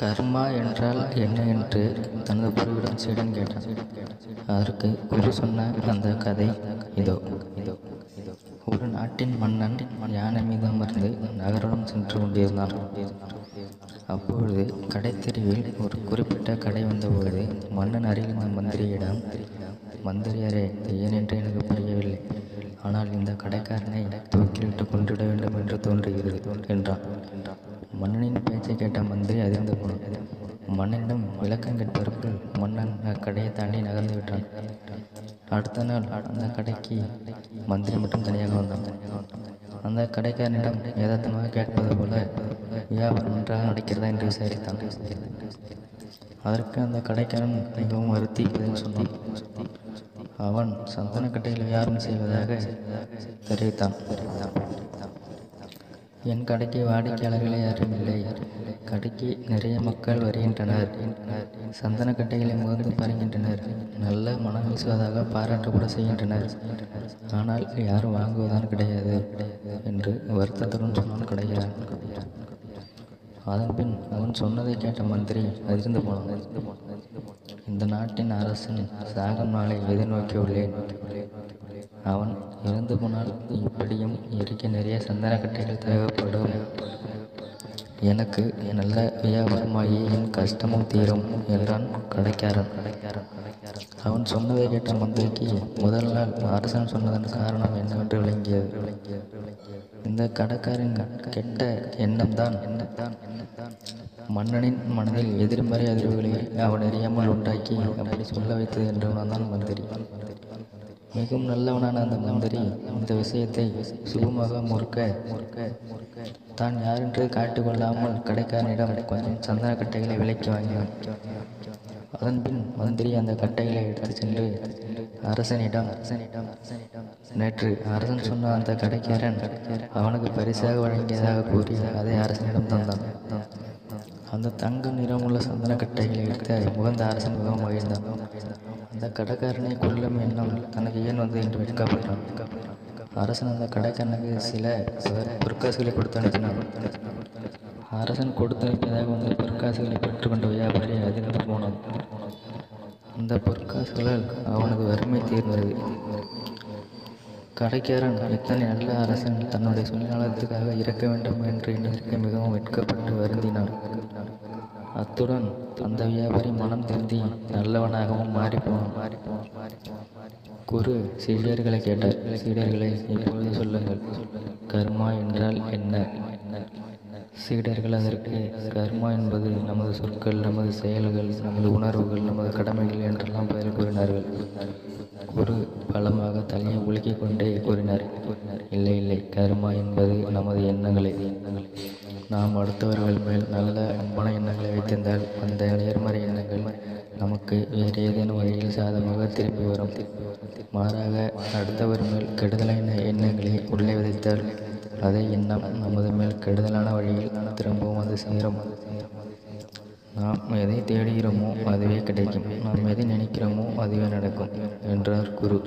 கர்மா என்றால் என்ன என்று தனது குருவிடம் சீடன் கேட்டான். அதற்கு குரு சொன்ன அந்த கதை இதோ இதோ இதோ. ஒரு நாட்டின் மன்னன் யானை மீது அமர்ந்து நகரம் சென்று கொண்டிருந்தான். அப்பொழுது கடைத்தெருவில் ஒரு குறிப்பிட்ட கடை வந்தபொழுது மன்னன் அருகில் இருந்த மந்திரியிடம் மந்திரியாரே ஏனென்று எனக்கு புரியவில்லை. ஆனால் இந்த கடைக்காரனை தூக்கிலிட்டு கொன்றிட வேண்டும் என்று தோன்றுகிறது என்றான் மன்னனின் பேச்சை கேட்ட மந்திரி அதிர்ந்து போனான் மன்னனிடம் விளக்கம் மன்னன் அக்கடையை தாண்டி நகர்ந்து விட்டான். அடுத்த நாள் அந்த கடைக்கு மந்திரி மட்டும் தனியாக வந்தான். அந்த கடைக்காரனிடம் யதார்த்தமாக கேட்பது போல வியாபாரம் நன்றாக நடக்கிறதா? என்று விசாரித்தான். அதற்கு அந்த கடைக்காரன் மிகவும் வருத்தி பதில் சொன்னான். அவன் சந்தனக்கட்டையில் வியாபாரம் செய்வதாக தெரிவித்தான் தெரிவித்தான். என் கடைக்கு வாடிக்கையாளர்களே யாரும் இல்லை கடைக்கு நிறைய மக்கள் வருகின்றனர். சந்தனக்கட்டைகளை முகர்ந்து பருகின்றனர் நல்ல மனம் வீசுவதாக பாராட்டு கூட செய்கின்றனர். ஆனால் யாரும் வாங்குவதான் கிடையாது என்று வருத்தத்துடன் சொன்னான் கடைகிறான் அதன்பின் அவன் சொன்னதை கேட்ட மந்திரி அதிர்ந்து போனான் இந்த நாட்டின் அரசன் சாகம் நாளை எதிர்நோக்கியுள்ளேன். அவன் இறந்து போனால் இப்படியும் இருக்க நிறைய சந்தனக்கட்டைகள் தேவைப்படும் எனக்கு நல்ல வியாபாரமாகி என் கஷ்டமும் தீரும் என்றான் கடைக்காரன். அவன் சொன்னதை கேட்ட மந்திரிக்கு முதல் நாள் அரசன் சொன்னதன் காரணம் என்னவென்று விளங்கியது. இந்த கடைக்காரன் கெட்ட எண்ணம் தான் மன்னனின் மனதில் எதிர்மறை அதிர்வுகளை அவன் அறியாமல் உண்டாக்கி அப்படி சொல்ல வைத்தது என்று தான் மந்திரி. மிகவும் நல்லவனான அந்த மந்திரி இந்த விஷயத்தை சுகமாக முறுக்க முறுக்க முறுக்க. தான் யாரென்று காட்டிக்கொள்ளாமல் கடைக்காரனிடம் கொஞ்சம் சந்தன கட்டைகளை விலைக்கு வாங்கினான். அதன்பின் மந்திரி அந்த கட்டைகளை எடுத்து சென்று அரசனிடம் நேற்று அரசன் சொன்ன அந்த கடைக்காரன் அவனுக்கு பரிசாக வழங்கியதாக கூறி அதை அரசனிடம் தந்தான். அந்த தங்க நிறமுள்ள சந்தன கட்டைகளை எடுத்து முகந்த அரசன் மிகவும் மகிழ்ந்தான். அந்த கடைக்காரனை கொல்லும் எண்ணம் தனக்கு ஏன் வந்து என்று வெட்கப்பட்டான். அரசன் அந்த கடைக்காரனுக்கு சில பொற்காசுகளை கொடுத்து அனுப்பினான். அரசன் கொடுத்து அனுப்பியதாக வந்து பொற்காசுகளை பெற்றுக்கொண்ட வியாபாரி அதிகம் போனான். அந்த பொற்காசுகளால் அவனது வறுமை தீர்ந்தது. கடைக்காரன் இத்தனை நல்ல அரசன் தன்னுடைய சுயநலத்துக்காக இறக்க வேண்டும் என்று எண்ணிற்கு மிகவும் வெட்கப்பட்டு வருந்தினான். அத்துடன் அந்த வியாபாரி மனம் திருந்தி நல்லவனாகவும் மாறிப்போனான். குரு சீடர்களை கேட்டார். சீடர்களை இப்பொழுது சொல்லுங்கள். கர்மா என்றால் என்ன? சீடர்கள் அதற்கு கர்மா என்பது நமது சொற்கள் நமது செயல்கள் நமது உணர்வுகள் நமது கடமைகள் என்றெல்லாம் பெயர் கூறினார்கள். ஒரு பலமாக தலையை உலுக்கிக் கொண்டே கூறினார். இல்லை இல்லை கர்மா என்பது நமது எண்ணங்களே. நாம் அடுத்தவர்கள் மேல் நல்ல அன்பான எண்ணங்களை வைத்திருந்தால் அந்த நேர்மறை எண்ணங்கள் நமக்கு வேறு ஏதேனும் வழியில் சாதமாக திரும்பி வரும். மாறாக அடுத்தவர் மேல் கெடுதலான எண்ணங்களை உள்ளே விதைத்தால் அதே எண்ணம் நமது மேல் கெடுதலான வழியில் திரும்பவும் அது சேரும். நாம் எதை தேடுகிறோமோ அதுவே கிடைக்கும். நாம் எதை நினைக்கிறோமோ அதுவே நடக்கும் என்றார் குரு.